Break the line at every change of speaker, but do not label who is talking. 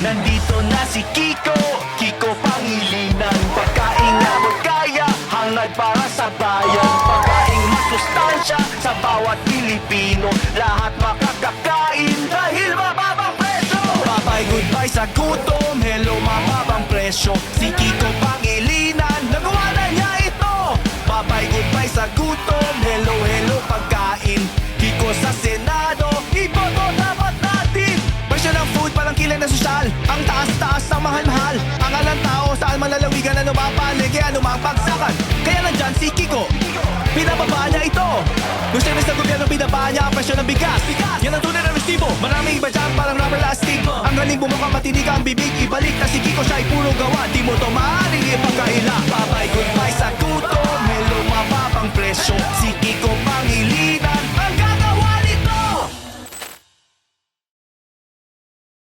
Nandito na si Kiko. Kiko Pangilinan Pagkain na kaya Hangad para sa bayan. Pagkain masustansya Sa bawat Pilipino. Lahat makakakain Dahil mababang presyo. Bye-bye goodbye sa gutom. Hello mababang presyo. Si Kiko Pangilinan. Nagawa na niya ito. Bye-bye goodbye sa gutom na sosyal Ang taas-taas ang mahal-mahal. Ang alang tao saan malalawigan Ano mapalig ano mapagsakan Kaya nandyan si Kiko. Pinababa niya ito. Nung service ng gobyerno binaba niya ang presyo ng bigas. Yan ang tunay na resibo. Maraming iba dyan parang rubber lastic Ang galing bumuka matinig ang bibig. Ibalik na si Kiko siya ay puro gawa. Di mo to maaaring ipagkaila Bye-bye